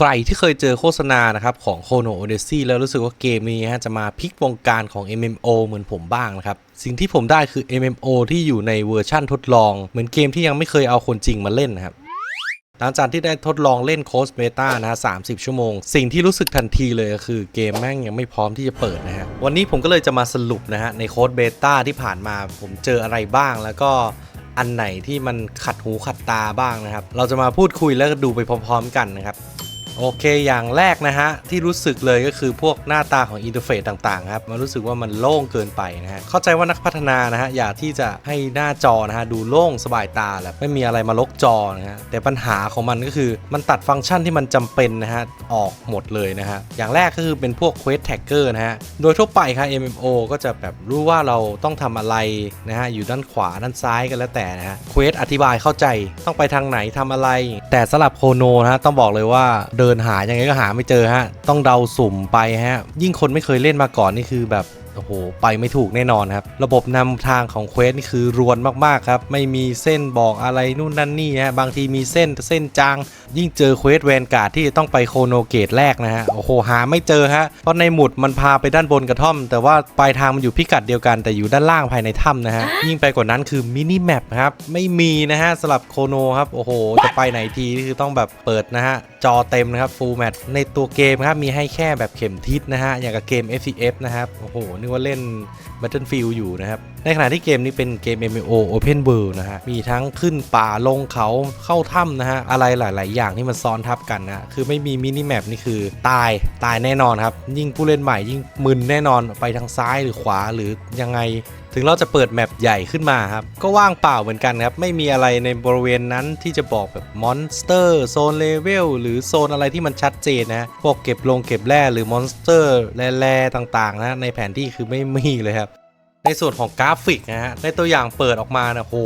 ใครที่เคยเจอโฆษณานะครับของ Chrono Odyssey แล้วรู้สึกว่าเกมนี้ฮะจะมาพลิกวงการของ MMO เหมือนผมบ้างนะครับ สิ่งที่ผมได้คือ MMO ที่อยู่ในเวอร์ชั่นทดลอง เหมือนเกมที่ยังไม่เคยเอาคนจริงมาเล่นนะครับหลังจากที่ได้ทดลองเล่นโค้ดเบต้านะฮะ30ชั่วโมง สิ่งที่รู้สึกทันทีเลยก็คือเกมแม่งยังไม่พร้อมที่จะเปิดนะฮะ วันนี้ผมก็เลยจะมาสรุปนะฮะในโค้ดเบต้าที่ผ่านมาผมเจออะไรบ้างแล้วก็อันไหนที่มันขัดหูขัดตาบ้างนะครับ เราจะมาพูดคุยแล้วก็ดูไปพร้อม ๆ กันนะครับ โอเคอย่างแรกนะฮะ ที่รู้สึกเลยก็คือพวกหน้าตาของอินเทอร์เฟซต่างๆครับ มันรู้สึกว่ามันโล่งเกินไปนะฮะ เข้าใจว่านักพัฒนานะฮะ อยากที่จะให้หน้าจอนะฮะ ดูโล่งสบายตาแหละไม่มีอะไรมาลกจอนะฮะ แต่ปัญหาของมันก็คือมันตัดฟังก์ชันที่มันจำเป็นนะฮะ ออกหมดเลยนะฮะ อย่างแรกก็คือเป็นพวก Quest Tracker นะฮะ โดยทั่วไปครับ MMO ก็จะแบบรู้ว่าเราต้องทำอะไรนะฮะอยู่ด้านขวาด้านซ้ายกันแล้วแต่นะฮะ Quest อธิบายเข้าใจต้องไปทางไหนทำอะไร แต่สำหรับโคโนนะฮะต้องบอกเลยว่าเดินินหายังไงก็หาไม่เจอฮะ ต้องเดาสุ่มไปฮะ ยิ่งคนไม่เคยเล่นมาก่อนนี่คือแบบ โอ้โห ไปไม่ถูกแน่นอนครับ ระบบนำทางของเควสนี่คือรวนมากๆครับ ไม่มีเส้นบอกอะไรนู่นนั่นนี่ฮะ บางทีมีเส้นแต่เส้นจาง ยิ่งเจอเควสแวนการ์ดที่จะต้องไปโคโนเกตแรกนะฮะ โอ้โห หาไม่เจอฮะ เพราะในหมุดมันพาไปด้านบนกระท่อม แต่ว่าปลายทางมันอยู่พิกัดเดียวกัน แต่อยู่ด้านล่างภายในถ้ำนะฮะ ยิ่งไปกว่านั้นคือมินิแมปครับ ไม่มีนะฮะสำหรับโคโนครับ โอ้โห จะไปไหนทีนี่คือต้องแบบเปิดนะฮะ จอเต็มนะครับ full match ในตัวเกมครับ มีให้แค่แบบเข็มทิศนะฮะ อย่างกับเกม FCF นะครับ โอ้โหนึกว่าเล่น Battlefield อยู่นะครับในขณะที่เกมนี้เป็นเกม MMO Open World นะฮะ มีทั้งขึ้นป่าลงเขาเข้าถ้ำนะฮะ อะไรหลาย ๆ อย่างที่มันซ้อนทับกันนะ คือไม่มีมินิแมปนี่คือตายตายแน่นอนครับ ยิ่งผู้เล่นใหม่ยิ่งมึนแน่นอนไปทางซ้ายหรือขวาหรือยังไงถึงเราจะเปิดแมปใหญ่ขึ้นมาครับ ก็ว่างเปล่าเหมือนกันครับ ไม่มีอะไรในบริเวณนั้นที่จะบอกแบบมอนสเตอร์โซนเลเวลหรือโซนอะไรที่มันชัดเจนนะพวกเก็บลงเก็บแร่หรือมอนสเตอร์แร่ต่างๆนะในแผนที่คือไม่มีเลยครับ ในส่วนของกราฟิกนะฮะ ในตัวอย่างเปิดออกมานะโห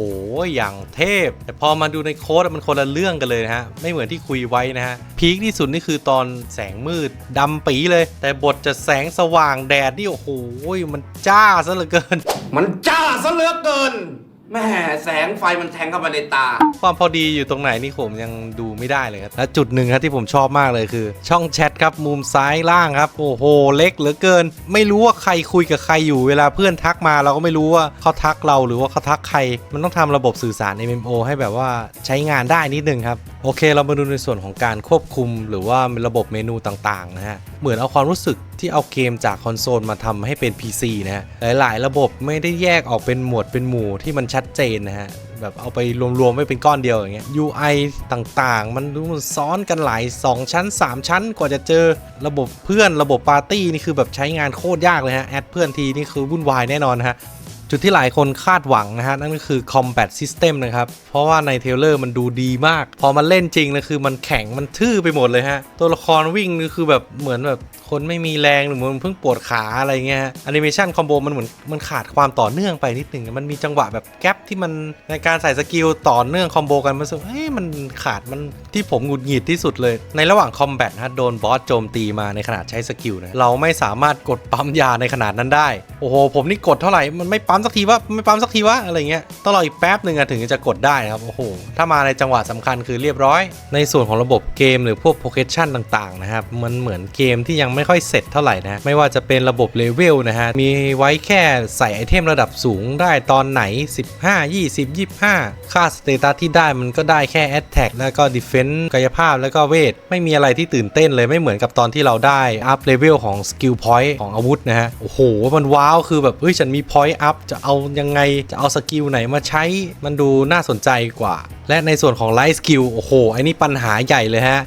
อย่างเทพ แต่พอมาดูในโค้ดมันคนละเรื่องกันเลยนะฮะ ไม่เหมือนที่คุยไว้นะฮะ พีคที่สุดนี่คือตอนแสงมืดดำปีเลย แต่บทจะแสงสว่างแดดนี่โอ้โหมันจ้าซะเหลือเกิน มันจ้าซะเหลือเกิน แม่แสงไฟมันแทงเข้ามาในตา ความพอดีอยู่ตรงไหนนี่ผมยังดูไม่ได้เลยครับและจุดหนึ่งครับที่ผมชอบมากเลยคือ ช่องแชทครับมุมซ้ายล่างครับ โอ้โห เล็กเหลือเกิน ไม่รู้ว่าใครคุยกับใครอยู่เวลาเพื่อนทักมาเราก็ไม่รู้ว่าเขาทักเราหรือว่าเขาทักใคร มันต้องทำระบบสื่อสาร MMO ให้แบบว่าใช้งานได้นิดนึงครับโอเค เรามาดูในส่วนของการควบคุม หรือว่าระบบเมนูต่างๆนะฮะ เหมือนเอาความรู้สึกที่เอาเกมจากคอนโซลมาทำให้เป็น PC นะฮะ หลาย ๆ ระบบไม่ได้แยกออกเป็นหมวดเป็นหมู่ที่มันชัดเจนนะฮะแบบเอาไปรวมๆไม่เป็นก้อนเดียวอย่างเงี้ย UI ต่างๆ มันดูมันซ้อนกันหลาย 2 ชั้น 3 ชั้นกว่าจะเจอระบบเพื่อนระบบปาร์ตี้นี่คือแบบใช้งานโคตรยากเลยฮะ แอดเพื่อนทีนี่คือวุ่นวายแน่นอนฮะ จุดที่หลายคนคาดหวังนะฮะ นั่นก็คือ Combat System นะครับ เพราะว่าในเทเลอร์มันดูดีมาก พอมันเล่นจริงนะคือมันแข็งมันทื่อไปหมดเลยฮะ ตัวละครวิ่งนี่คือแบบเหมือนแบบคนไม่มีแรงหรือเหมือนเพิ่งปวดขาอะไรเงี้ยฮะแอนิเมชันคอมโบมันเหมือนมันขาดความต่อเนื่องไปนิดหนึ่งมันมีจังหวะแบบแกลบที่มันในการใส่สกิลต่อเนื่องคอมโบกันมันสึกเอ้ยมันขาดมันที่ผมหงุดหงิดที่สุดเลย ในระหว่างคอมแบทฮะโดนบอสโจมตีมาในขณะใช้สกิลนะเราไม่สามารถกดปั๊มยาในขนาดนั้นได้ โอ้โหผมนี่กดเท่าไหร่มันไม่ปั๊มสักทีวะไม่ปั๊มสักทีวะอะไรเงี้ยต้องรออีกแป๊บหนึ่งอะถึงจะกดได้นะครับโอ้โหถ้ามาในจังหวะสำคัญคือเรียบร้อย ในส่วนของระบบเกมหรือพวกโ o เ e ชันต่างๆนะครับมันเหมือนเกมที่ยังไม่ค่อยเสร็จเท่าไหร่นะไม่ว่าจะเป็นระบบเลเวลนะฮะมีไว้แค่ใส่ไอเทมระดับสูงได้ตอนไหน 15 20 25 ค่าสเตตัสที่ได้มันก็ได้แค่ Attack แล้วก็ Defense กายภาพแล้วก็เวท ไม่มีอะไรที่ตื่นเต้นเลยไม่เหมือนกับตอนที่เราได้อัพเลเวลของสกิลพอยต์ของอาวุธนะฮะโอ้โหมันว้าวคือแบบเฮ้ยฉันมีพอยต์อัพจะเอายังไงจะเอาสกิลไหนมาใช้มันดูน่าสนใจกว่า และในส่วนของไลฟ์สกิลโอ้โหไอ้นี่ปัญหาใหญ่เลยฮะ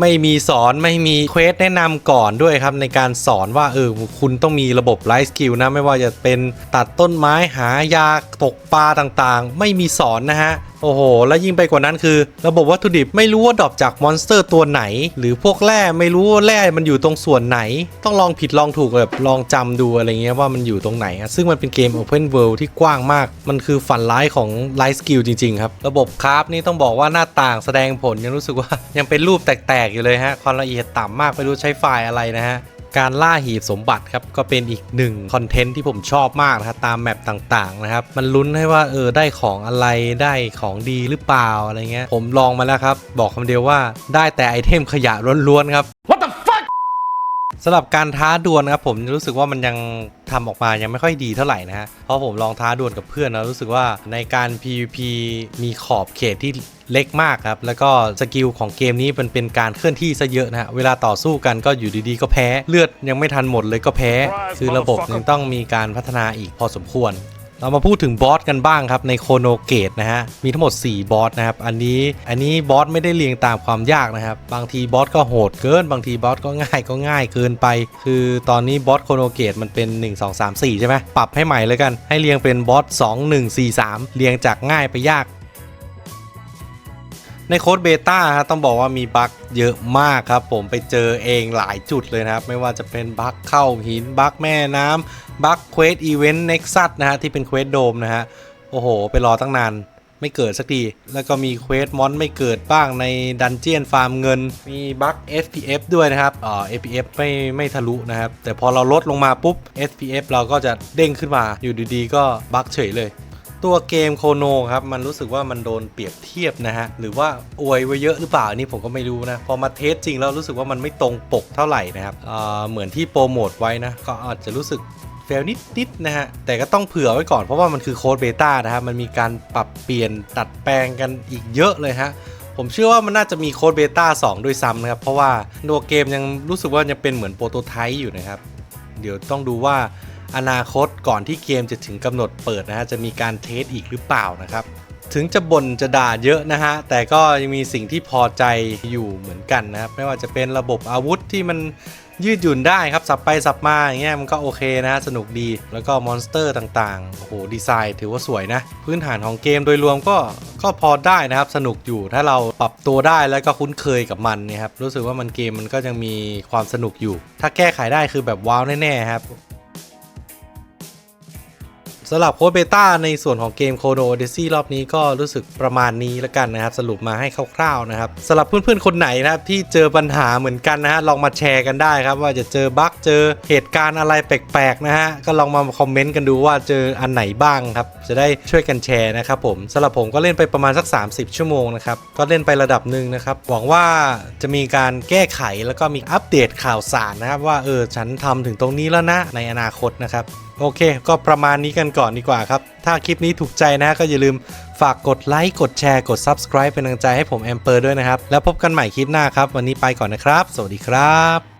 ไม่มีสอนไม่มีเควสแนะนำก่อนด้วยครับ ในการสอนว่าเออคุณต้องมีระบบไลฟ์สกิลนะ ไม่ว่าจะเป็นตัดต้นไม้หายาตกปลาต่างๆ ไม่มีสอนนะฮะโอ้โห แล้วยิ่งไปกว่านั้นคือ ระบบวัตถุดิบไม่รู้ว่าดรอปจากมอนสเตอร์ตัวไหน หรือพวกแร่ไม่รู้ว่าแร่มันอยู่ตรงส่วนไหน ต้องลองผิดลองถูกแบบลองจำดูอะไรเงี้ยว่ามันอยู่ตรงไหนอะซึ่งมันเป็นเกม Open World ที่กว้างมาก มันคือฝันร้ายของไลฟ์สกิลจริง ๆ ครับ ระบบคราฟนี่ต้องบอกว่าหน้าต่างแสดงผลยังรู้สึกว่ายังเป็นรูปแตกๆอยู่เลยฮะความละเอียดต่ำมากไม่รู้ใช้ไฟล์อะไรนะฮะ การล่าหีบสมบัติครับก็เป็นอีกหนึ่งคอนเทนต์ที่ผมชอบมากนะครับตามแมปต่างๆนะครับมันลุ้นให้ว่าเออได้ของอะไรได้ของดีหรือเปล่าอะไรเงี้ยผมลองมาแล้วครับ บอกคำเดียวว่าได้แต่ไอเทมขยะล้วนๆครับ สำหรับการท้าดวลนะครับผมรู้สึกว่ามันยังทำออกมายังไม่ค่อยดีเท่าไหร่นะฮะเพราะผมลองท้าดวลกับเพื่อนแล้วรู้สึกว่าในการ PVP มีขอบเขตที่เล็กมากครับ แล้วก็สกิลของเกมนี้มันเป็นการเคลื่อนที่ซะเยอะนะฮะ เวลาต่อสู้กันก็อยู่ดีๆ ก็แพ้ เลือดยังไม่ทันหมดเลยก็แพ้ คือระบบยังต้องมีการพัฒนาอีกพอสมควร เรามาพูดถึงบอสกันบ้างครับในโคโนเกตนะฮะมีทั้งหมด 4 บอสนะครับอันนี้อันนี้บอสไม่ได้เรียงตามความยากนะครับบางทีบอสก็โหดเกิน บางทีบอสก็ง่ายก็ง่ายเกินไป คือตอนนี้บอสโคโนเกตมันเป็น 1 2 3 4 ใช่ไหมปรับให้ใหม่เลยกัน ให้เรียงเป็นบอส2 1 4 3 เรียงจากง่ายไปยาก ในโค้ดเบต้าฮะต้องบอกว่ามีบั๊กเยอะมากครับ ผมไปเจอเองหลายจุดเลยนะครับ ไม่ว่าจะเป็นบั๊กเข้าหินบั๊กแม่น้ำบั๊กเควสอีเวนต์เน็กซัสนะฮะที่เป็นเควสโดมนะฮะโอ้โห ไปรอตั้งนานไม่เกิดสักที แล้วก็มีเควสมอนไม่เกิดบ้างในดันเจียนฟาร์มเงิน มีบั๊ก FPF ด้วยนะครับอ่า FPF ไม่ไม่ทะลุนะครับ แต่พอเราลดลงมาปุ๊บ FPF เราก็จะเด้งขึ้นมาอยู่ดีๆ ก็บั๊กเฉยเลย ตัวเกมโคโนครับ มันรู้สึกว่ามันโดนเปรียบเทียบนะฮะ หรือว่าอวยไว้เยอะหรือเปล่านี่ผมก็ไม่รู้นะ พอมาเทสจริงแล้วรู้สึกว่ามันไม่ตรงปกเท่าไหร่นะครับเหมือนที่โปรโมทไว้นะ ก็อาจจะรู้สึกเฟลนิดๆนะฮะ แต่ก็ต้องเผื่อไว้ก่อนเพราะว่ามันคือโค้ดเบต้านะครับ มันมีการปรับเปลี่ยนตัดแปลงกันอีกเยอะเลยฮะผมเชื่อว่ามันน่าจะมีโค้ดเบต้า2ด้วยซ้ำนะครับ เพราะว่าตัวเกมยังรู้สึกว่ายังเป็นเหมือนโปรโตไทป์อยู่นะครับ เดี๋ยวต้องดูว่า อนาคตก่อนที่เกมจะถึงกำหนดเปิดนะฮะจะมีการเทสอีกหรือเปล่านะครับ ถึงจะบ่นจะด่าเยอะนะฮะ แต่ก็ยังมีสิ่งที่พอใจอยู่เหมือนกันนะครับ ไม่ว่าจะเป็นระบบอาวุธที่มันยืดหยุ่นได้ครับ สับไปสับมาอย่างเงี้ยมันก็โอเคนะ สนุกดีแล้วก็มอนสเตอร์ต่างๆ โอ้โห ดีไซน์ถือว่าสวยนะ พื้นฐานของเกมโดยรวมก็ก็พอได้นะครับ สนุกอยู่ถ้าเราปรับตัวได้แล้วก็คุ้นเคยกับมันนี่ยครับ รู้สึกว่ามันเกมมันก็ยังมีความสนุกอยู่ ถ้าแก้ไขได้คือแบบว้าวแน่ๆครับ สำหรับโค้ดเบต้าในส่วนของเกมโคโ o เดซี่รอบนี้ก็รู้สึกประมาณนี้แล้วกันนะครับ สรุปมาให้คร่าวๆนะครับสำหรับเพื่อนๆคนไหนนะครับที่เจอปัญหาเหมือนกันนะฮะลองมาแชร์กันได้ครับ ว่าจะเจอบั๊กเจอเหตุการณ์อะไรแปลกๆนะฮะก็ลองมาคอมเมนต์กันดูว่าเจออันไหนบ้างครับจะได้ช่วยกันแชร์นะครับผมสำหรับผมก็เล่นไปประมาณสัก 30 ชั่วโมงนะครับก็เล่นไประดับหนึ่งนะครับหวังว่าจะมีการแก้ไขแล้วก็มีอัปเดตข่าวสารนะครับว่าเออฉันทำถึงตรงนี้แล้วนะในอนาคตนะครับ โอเค ก็ประมาณนี้กันก่อนดีกว่าครับ ถ้าคลิปนี้ถูกใจนะก็อย่าลืมฝากกดไลค์ กดแชร์ กด Subscribe เป็นกำลังใจให้ผมแอมเปอร์ด้วยนะครับ แล้วพบกันใหม่คลิปหน้าครับ วันนี้ไปก่อนนะครับ สวัสดีครับ